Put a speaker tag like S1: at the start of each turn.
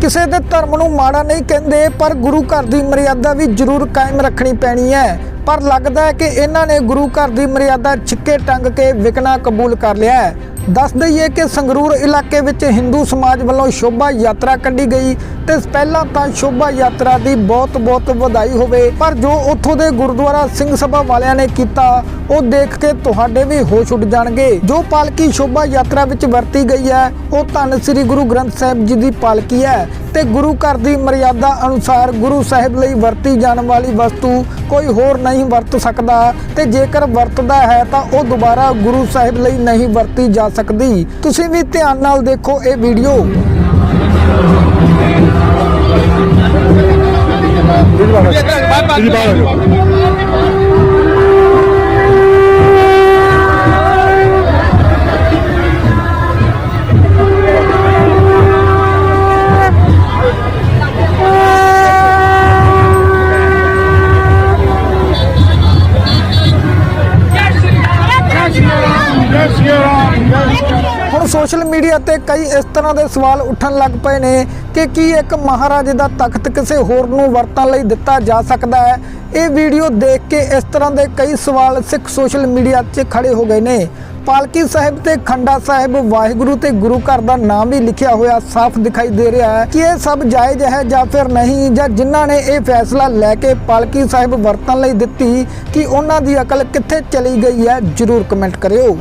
S1: ਕਿਸੇ ਦੇ ਧਰਮ ਨੂੰ ਮਾੜਾ ਨਹੀਂ ਕਹਿੰਦੇ, ਪਰ ਗੁਰੂ ਘਰ ਦੀ ਮਰਿਆਦਾ ਵੀ ਜ਼ਰੂਰ ਕਾਇਮ ਰੱਖਣੀ ਪੈਣੀ ਹੈ। ਪਰ ਲੱਗਦਾ ਹੈ ਕਿ ਇਹਨਾਂ ਨੇ ਗੁਰੂ ਘਰ ਦੀ ਮਰਿਆਦਾ ਛਿੱਕੇ ਟੰਗ ਕੇ ਵਿਕਣਾ ਕਬੂਲ ਕਰ ਲਿਆ ਹੈ। ਦੱਸ ਦਈਏ ਕਿ ਸੰਗਰੂਰ ਇਲਾਕੇ ਵਿੱਚ ਹਿੰਦੂ ਸਮਾਜ ਵੱਲੋਂ ਸ਼ੋਭਾ ਯਾਤਰਾ ਕੱਢੀ ਗਈ ਤੇ ਪਹਿਲਾਂ ਤਾਂ ਸ਼ੋਭਾ ਯਾਤਰਾ ਦੀ ਬਹੁਤ-ਬਹੁਤ ਵਧਾਈ ਹੋਵੇ। ਪਰ ਜੋ ਉੱਥੋਂ ਦੇ ਗੁਰਦੁਆਰਾ ਸਿੰਘ ਸਭਾ ਵਾਲਿਆਂ ਨੇ ਕੀਤਾ, ਉਹ ਦੇਖ ਕੇ ਤੁਹਾਡੇ ਵੀ ਹੋਸ਼ ਉੱਡ ਜਾਣਗੇ। ਜੋ ਪਾਲਕੀ ਸ਼ੋਭਾ ਯਾਤਰਾ ਵਿੱਚ ਵਰਤੀ ਗਈ ਹੈ, ਉਹ ਧੰਨ ਸ੍ਰੀ ਗੁਰੂ ਗ੍ਰੰਥ ਸਾਹਿਬ ਜੀ ਦੀ ਪਾਲਕੀ ਹੈ। ਤੇ ਗੁਰੂ ਘਰ ਦੀ ਮਰਿਆਦਾ ਅਨੁਸਾਰ ਗੁਰੂ ਸਾਹਿਬ ਲਈ ਵਰਤੀ ਜਾਣ ਵਾਲੀ ਵਸਤੂ ਕੋਈ ਹੋਰ ਨਹੀਂ ਵਰਤ ਸਕਦਾ ਤੇ ਜੇਕਰ ਵਰਤਦਾ ਹੈ ਤਾਂ ਉਹ ਦੁਬਾਰਾ ਗੁਰੂ ਸਾਹਿਬ ਲਈ ਨਹੀਂ ਵਰਤੀ ਜਾ ਸਕਦੀ। ਤੁਸੀਂ ਵੀ ਧਿਆਨ ਨਾਲ ਦੇਖੋ ਇਹ ਵੀਡੀਓ।
S2: ਜੀ ਬਾਹਰ ਆ
S1: ਹੁਣ ਸੋਸ਼ਲ ਮੀਡੀਆ ਤੇ ਕਈ ਇਸ ਤਰ੍ਹਾਂ ਦੇ ਸਵਾਲ ਉੱਠਣ ਲੱਗ ਪਏ ਨੇ ਕਿ ਕੀ ਇੱਕ ਮਹਾਰਾਜੇ ਦਾ ਤਖਤ ਕਿਸੇ ਹੋਰ ਨੂੰ ਵਰਤਣ ਲਈ ਦਿੱਤਾ ਜਾ ਸਕਦਾ ਹੈ? ਇਹ ਵੀਡੀਓ ਦੇਖ ਕੇ ਇਸ ਤਰ੍ਹਾਂ ਦੇ ਕਈ ਸਵਾਲ ਸਿੱਖ ਸੋਸ਼ਲ ਮੀਡੀਆ 'ਚ ਖੜੇ ਹੋ ਗਏ ਨੇ। ਪਾਲਕੀ ਸਾਹਿਬ ਤੇ ਖੰਡਾ ਸਾਹਿਬ ਵਾਹਿਗੁਰੂ ਤੇ ਗੁਰੂ ਘਰ ਦਾ ਨਾਮ ਵੀ ਲਿਖਿਆ ਹੋਇਆ ਸਾਫ਼ ਦਿਖਾਈ ਦੇ ਰਿਹਾ ਹੈ ਕਿ ਇਹ ਸਭ ਜਾਇਜ਼ ਹੈ ਜਾਂ ਫਿਰ ਨਹੀਂ, ਜਾਂ ਜਿਨ੍ਹਾਂ ਨੇ ਇਹ ਫੈਸਲਾ ਲੈ ਕੇ ਪਾਲਕੀ ਸਾਹਿਬ ਵਰਤਣ ਲਈ ਦਿੱਤੀ ਕਿ ਉਹਨਾਂ ਦੀ ਅਕਲ ਕਿੱਥੇ ਚਲੀ ਗਈ ਹੈ? ਜਰੂਰ ਕਮੈਂਟ ਕਰਿਓ।